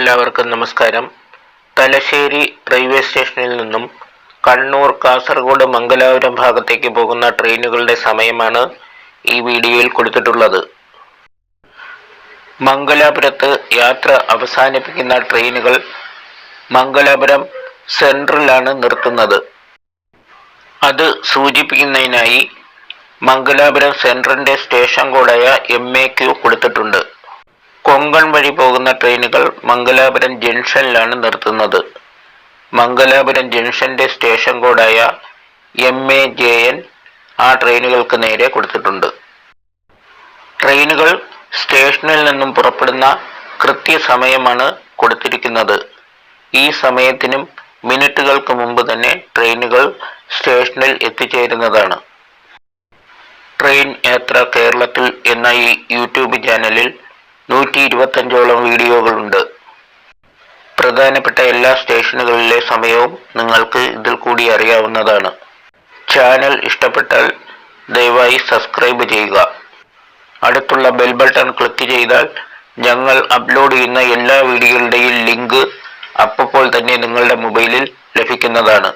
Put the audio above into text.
എല്ലാവർക്കും നമസ്കാരം. തലശ്ശേരി റെയിൽവേ സ്റ്റേഷനിൽ നിന്നും കണ്ണൂർ കാസർഗോഡ് മംഗലാപുരം ഭാഗത്തേക്ക് പോകുന്ന ട്രെയിനുകളുടെ സമയമാണ് ഈ വീഡിയോയിൽ കൊടുത്തിട്ടുള്ളത്. മംഗലാപുരത്ത് യാത്ര അവസാനിപ്പിക്കുന്ന ട്രെയിനുകൾ മംഗലാപുരം സെൻട്രലാണ് നിർത്തുന്നത്. അത് സൂചിപ്പിക്കുന്നതിനായി മംഗലാപുരം സെൻട്രലിന്റെ സ്റ്റേഷൻ കോഡായ എം എ ക്യു കൊടുത്തിട്ടുണ്ട്. കൊങ്കൺ വഴി പോകുന്ന ട്രെയിനുകൾ മംഗലാപുരം ജംഗ്ഷനിലാണ് നിർത്തുന്നത്. മംഗലാപുരം ജംഗ്ഷന്റെ സ്റ്റേഷൻ കോഡായ എം എ ജെ എൻ ആ ട്രെയിനുകൾക്ക് നേരെ കൊടുത്തിട്ടുണ്ട്. ട്രെയിനുകൾ സ്റ്റേഷനിൽ നിന്നും പുറപ്പെടുന്ന കൃത്യസമയമാണ് കൊടുത്തിരിക്കുന്നത്. ഈ സമയത്തിനും മിനിറ്റുകൾക്ക് മുമ്പ് തന്നെ ട്രെയിനുകൾ സ്റ്റേഷനിൽ എത്തിച്ചേരുന്നതാണ്. ട്രെയിൻ യാത്ര കേരളത്തിൽ എന്ന ഈ യൂട്യൂബ് ചാനലിൽ നൂറ്റി ഇരുപത്തഞ്ചോളം വീഡിയോകളുണ്ട്. പ്രധാനപ്പെട്ട എല്ലാ സ്റ്റേഷനുകളിലെ സമയവും നിങ്ങൾക്ക് ഇതിൽ കൂടി അറിയാവുന്നതാണ്. ചാനൽ ഇഷ്ടപ്പെട്ടാൽ ദയവായി സബ്സ്ക്രൈബ് ചെയ്യുക. അടുത്തുള്ള ബെൽ ബട്ടൺ ക്ലിക്ക് ചെയ്താൽ ഞങ്ങൾ അപ്ലോഡ് ചെയ്യുന്ന എല്ലാ വീഡിയോകളുടെയും ലിങ്ക് അപ്പോൾ തന്നെ നിങ്ങളുടെ മൊബൈലിൽ ലഭിക്കുന്നതാണ്.